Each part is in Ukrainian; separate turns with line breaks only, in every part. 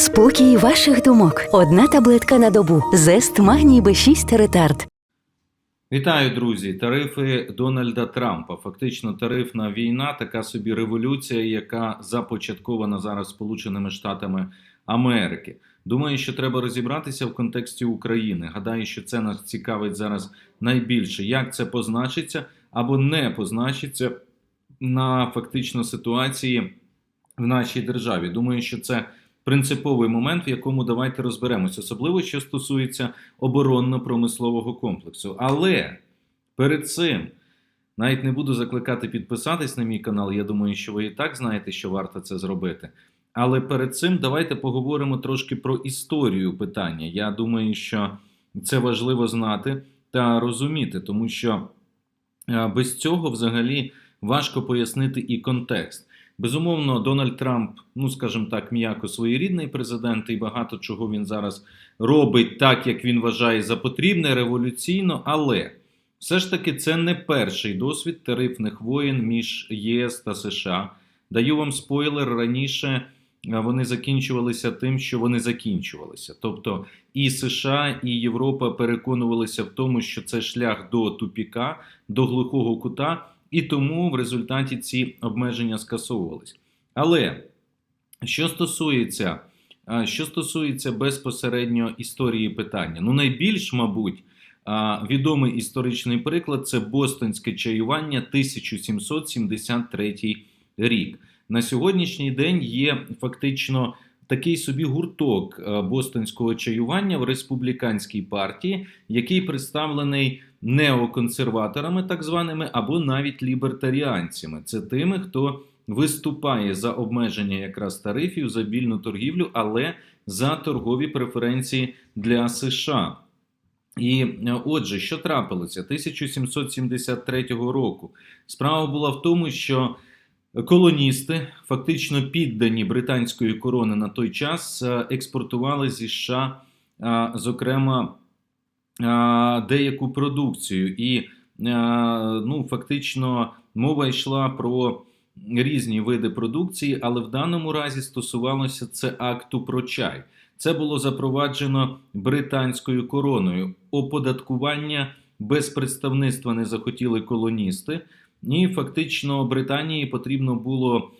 Спокій ваших думок. Одна таблетка на добу. Зест магній Б6 ретард.
Вітаю, друзі! Тарифи Дональда Трампа. Фактично, тарифна війна, така собі революція, яка започаткована зараз Сполученими Штатами Америки. Думаю, що треба розібратися в контексті України. Гадаю, що це нас цікавить зараз найбільше. Як це позначиться або не позначиться на фактично ситуації в нашій державі. Думаю, що це принциповий момент, в якому давайте розберемось, особливо що стосується оборонно-промислового комплексу. Але перед цим навіть не буду закликати підписатись на мій канал. Я думаю, що ви і так знаєте, що варто це зробити. Але перед цим давайте поговоримо трошки про історію питання. Я думаю, що це важливо знати та розуміти, тому що без цього взагалі важко пояснити і контекст. Безумовно, Дональд Трамп, ну скажімо так, м'яко своєрідний президент, і багато чого він зараз робить так, як він вважає за потрібне, революційно. Але все ж таки це не перший досвід тарифних воєн між ЄС та США. Даю вам спойлер раніше. Вони закінчувалися тим, що вони закінчувалися. Тобто і США, і Європа переконувалися в тому, що це шлях до тупіка, до глухого кута, і тому в результаті ці обмеження скасовувались. Але що стосується, що стосується безпосередньо історії питання, ну найбільш, мабуть, відомий історичний приклад це Бостонське чаювання 1773 рік. На сьогоднішній день є фактично такий собі гурток бостонського чаювання в республіканській партії, який представлений неоконсерваторами, так званими, або навіть лібертаріанцями. Це тими, хто виступає за обмеження якраз тарифів, за вільну торгівлю, але за торгові преференції для США. І отже, що трапилося 1773 року? Справа була в тому, що колоністи, фактично піддані британської корони на той час, експортували зі США, зокрема, деяку продукцію, і ну, фактично мова йшла про різні види продукції, але в даному разі стосувалося це акту про чай. Це було запроваджено британською короною. Оподаткування без представництва не захотіли колоністи, і фактично Британії потрібно було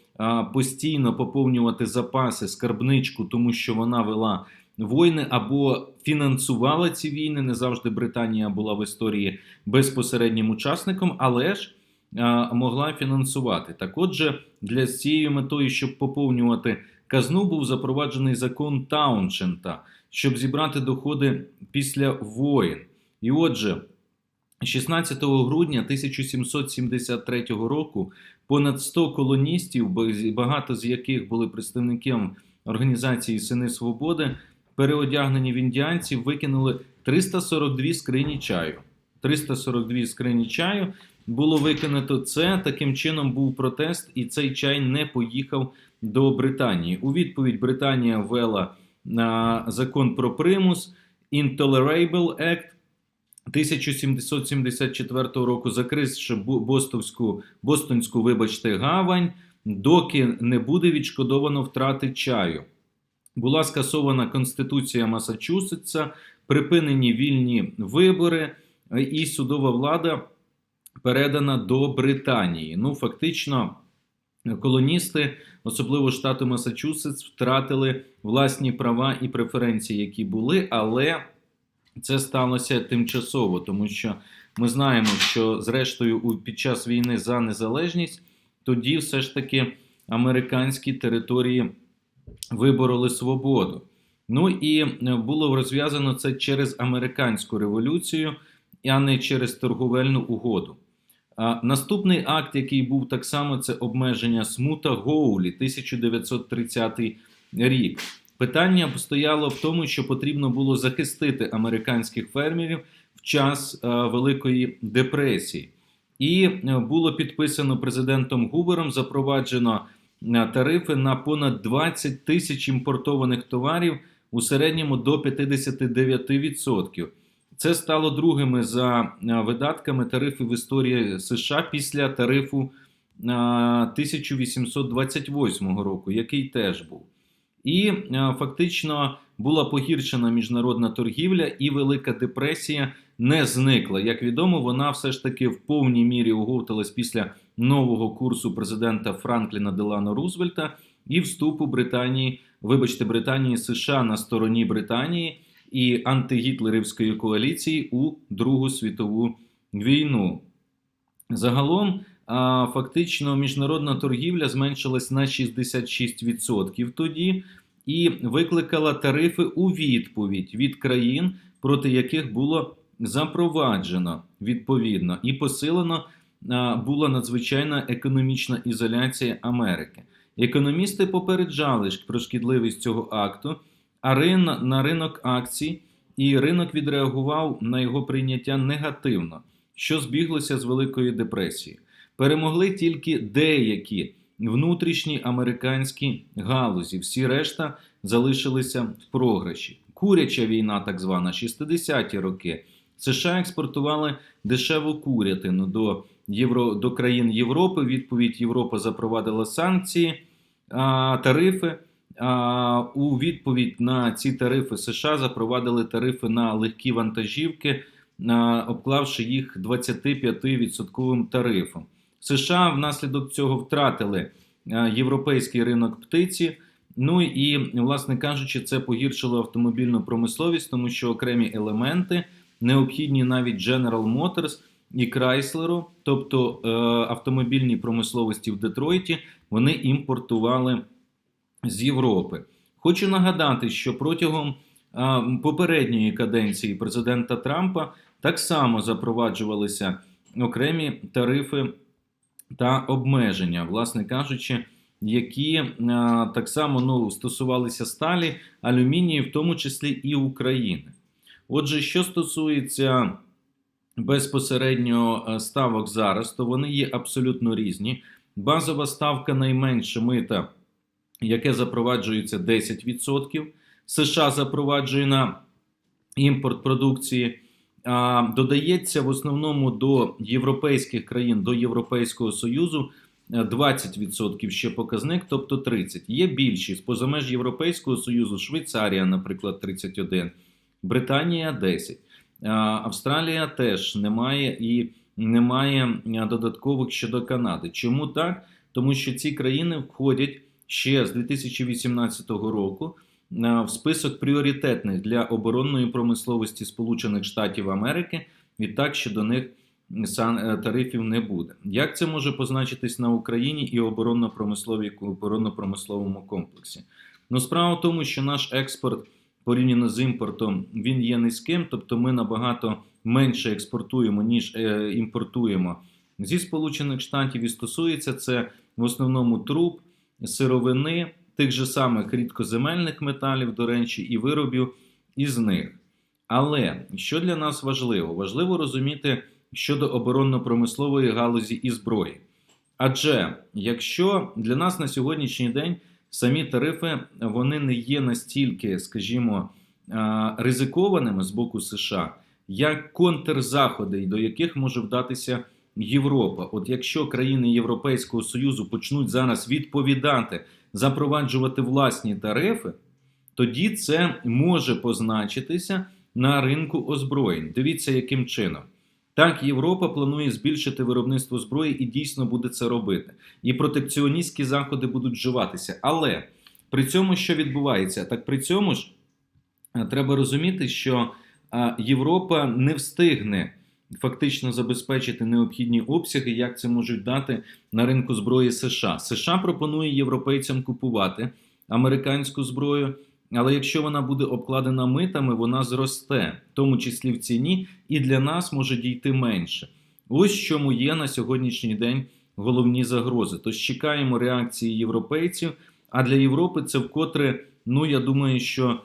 постійно поповнювати запаси, скарбничку, тому що вона вела війни або фінансувала ці війни. Не завжди Британія була в історії безпосереднім учасником, але ж а, могла фінансувати. Так, отже, для цією метою, щоб поповнювати казну, був запроваджений закон Тауншента, щоб зібрати доходи після воїн. І отже. 16 грудня 1773 року понад 100 колоністів, багато з яких були представниками організації Сини Свободи, переодягнені в індіанців, викинули 342 скрині чаю. 342 скрині чаю було викинуто це. Таким чином був протест, і цей чай не поїхав до Британії. У відповідь Британія ввела закон про примус Intolerable Act. 1774 року закривши Бостонську, Бостонську, вибачте, гавань, доки не буде відшкодовано втрати чаю. Була скасована Конституція Масачусетса, припинені вільні вибори, і судова влада передана до Британії. Ну, фактично, колоністи, особливо штату Масачусетс, втратили власні права і преференції, які були, але це сталося тимчасово, тому що ми знаємо, що зрештою під час війни за незалежність тоді все ж таки американські території вибороли свободу. Ну і було розв'язано це через американську революцію, а не через торговельну угоду. Наступний акт, який був так само, це обмеження смута Гоулі 1930 рік. Питання стояло в тому, що потрібно було захистити американських фермерів в час е, Великої депресії, і е, було підписано президентом Гувером, запроваджено е, тарифи на понад 20 тисяч імпортованих товарів у середньому до 59%. Це стало другими за видатками тарифів в історії США після тарифу 1828 року, який теж був. І е, фактично була погіршена міжнародна торгівля, і Велика депресія не зникла. Як відомо, вона все ж таки в повній мірі оговталась після нового курсу президента Франкліна Делано Рузвельта і вступу Британії, вибачте, Британії США на стороні Британії і антигітлерівської коаліції у Другу світову війну. Загалом, фактично, міжнародна торгівля зменшилась на 66% тоді і викликала тарифи у відповідь від країн, проти яких було запроваджено відповідно і посилено була надзвичайна економічна ізоляція Америки. Економісти попереджали про шкідливість цього акту, а на ринок акцій і ринок відреагував на його прийняття негативно, що збіглося з Великою депресією. Перемогли тільки деякі внутрішні американські галузі. Всі решта залишилися в програші. Куряча війна, так звана, 60-ті роки. США експортували дешеву курятину до, Євро, до країн Європи. Відповідь Європа запровадила санкції, а, тарифи. А, у відповідь на ці тарифи США запровадили тарифи на легкі вантажівки, а, обклавши їх 25% тарифом. США внаслідок цього втратили європейський ринок птиці. Ну і, власне кажучи, це погіршило автомобільну промисловість, тому що окремі елементи необхідні навіть General Motors і Chrysler, тобто е, автомобільній промисловості в Детройті, вони імпортували з Європи. Хочу нагадати, що протягом а, попередньої каденції президента Трампа так само запроваджувалися окремі тарифи та обмеження, власне кажучи, які а, так само ну, стосувалися сталі, алюмінію, в тому числі і України. Отже, що стосується безпосередньо е, ставок зараз, то вони є абсолютно різні. Базова ставка найменше мита яке запроваджується 10%. США запроваджує на імпорт продукції. А, додається в основному до європейських країн, до Європейського Союзу е, 20% ще показник, тобто 30%. Є більшість поза меж Європейського Союзу, Швейцарія, наприклад, 31%, Британія 10%. Австралія теж немає і немає додаткових щодо Канади. Чому так? Тому що ці країни входять ще з 2018 року в список пріоритетних для оборонної промисловості Сполучених Штатів Америки. Відтак, що до них е, тарифів не буде. Як це може позначитись на Україні і оборонно-промисловій оборонно-промисловому комплексі? Ну, справа в тому, що наш експорт порівняно з імпортом він є низьким, тобто ми набагато менше експортуємо, ніж е, імпортуємо зі Сполучених Штатів, і стосується це в основному труб, сировини, тих же самих рідкоземельних металів, до речі, і виробів із них. Але що для нас важливо? Важливо розуміти щодо оборонно-промислової галузі і зброї. Адже якщо для нас на сьогоднішній день самі тарифи вони не є настільки, скажімо, ризикованими з боку США, як контрзаходи, до яких може вдатися Європа. От якщо країни Європейського Союзу почнуть зараз відповідати, запроваджувати власні тарифи, тоді це може позначитися на ринку озброєнь. Дивіться, яким чином. Так, Європа планує збільшити виробництво зброї і дійсно буде це робити. І протекціоністські заходи будуть вживатися. Але при цьому що відбувається? Так при цьому ж е, треба розуміти, що е, Європа не встигне фактично забезпечити необхідні обсяги, як це можуть дати на ринку зброї США. США пропонує європейцям купувати американську зброю. Але якщо вона буде обкладена митами, вона зросте, в тому числі в ціні, і для нас може дійти менше. Ось чому є на сьогоднішній день головні загрози. Тож чекаємо реакції європейців. А для Європи це вкотре, ну я думаю, що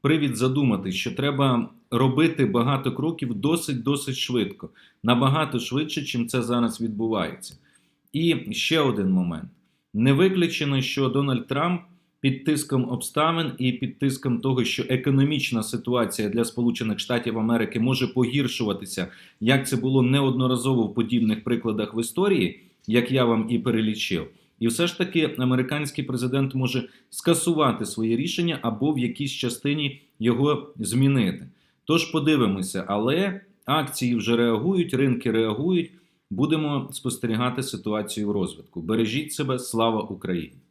привід задумати, що треба робити багато кроків досить досить швидко, набагато швидше, чим це зараз відбувається. І ще один момент: не виключено, що Дональд Трамп під тиском обставин і під тиском того, що економічна ситуація для Сполучених Штатів Америки може погіршуватися, як це було неодноразово в подібних прикладах в історії, як я вам і перелічив. І все ж таки американський президент може скасувати своє рішення або в якійсь частині його змінити. Тож подивимося, але акції вже реагують, ринки реагують. Будемо спостерігати ситуацію в розвитку. Бережіть себе, слава Україні!